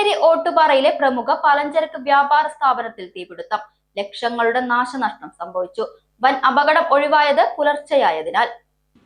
വടക്കാഞ്ചേരി ഓട്ടുപാറയിലെ പ്രമുഖ പലഞ്ചരക്ക് വ്യാപാര സ്ഥാപനത്തിൽ തീപിടുത്തം. ലക്ഷങ്ങളുടെ നാശനഷ്ടം സംഭവിച്ചു. വൻ അപകടം ഒഴിവായത് പുലർച്ചെയായതിനാൽ.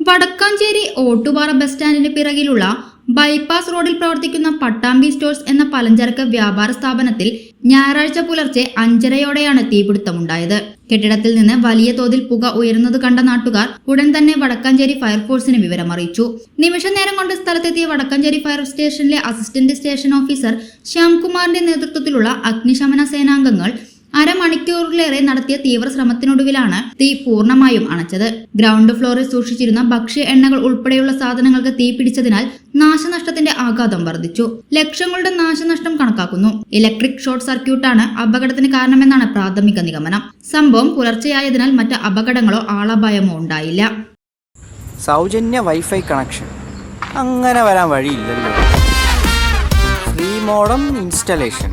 വടക്കാഞ്ചേരി ഓട്ടുപാറ ബസ് സ്റ്റാൻഡിന് പിറകിലുള്ള ബൈപ്പാസ് റോഡിൽ പ്രവർത്തിക്കുന്ന പട്ടാമ്പി സ്റ്റോഴ്സ് എന്ന പലഞ്ചരക്ക് വ്യാപാര സ്ഥാപനത്തിൽ ഞായറാഴ്ച പുലർച്ചെ അഞ്ചരയോടെയാണ് തീപിടുത്തമുണ്ടായത്. കെട്ടിടത്തിൽ നിന്ന് വലിയ തോതിൽ പുക ഉയരുന്നത് കണ്ട നാട്ടുകാർ ഉടൻ തന്നെ വടക്കാഞ്ചേരി ഫയർഫോഴ്സിന് വിവരമറിയിച്ചു. നിമിഷ നേരം കൊണ്ട് സ്ഥലത്തെത്തിയ വടക്കാഞ്ചേരി ഫയർ സ്റ്റേഷനിലെ അസിസ്റ്റന്റ് സ്റ്റേഷൻ ഓഫീസർ ശ്യാംകുമാറിന്റെ നേതൃത്വത്തിലുള്ള അഗ്നിശമന സേനാംഗങ്ങൾ അരമണിക്കൂറിലേറെ നടത്തിയ തീവ്ര ശ്രമത്തിനൊടുവിലാണ് തീ പൂർണമായും അണച്ചത്. ഗ്രൗണ്ട് ഫ്ലോറിൽ സൂക്ഷിച്ചിരുന്ന ഭക്ഷ്യ എണ്ണകൾ ഉൾപ്പെടെയുള്ള സാധനങ്ങൾക്ക് തീ പിടിച്ചതിനാൽ നാശനഷ്ടത്തിന്റെ ആഘാതം വർദ്ധിച്ചു. ലക്ഷങ്ങളുടെ നാശനഷ്ടം കണക്കാക്കുന്നു. ഇലക്ട്രിക് ഷോർട്ട് സർക്യൂട്ടാണ് അപകടത്തിന് കാരണമെന്നാണ് പ്രാഥമിക നിഗമനം. സംഭവം പുലർച്ചെയായതിനാൽ മറ്റ് അപകടങ്ങളോ ആളപായമോ ഉണ്ടായില്ല. സൗജന്യ വൈഫൈ കണക്ഷൻ. അങ്ങനെ വരാൻ വഴിയില്ലല്ലോ. Free modem installation.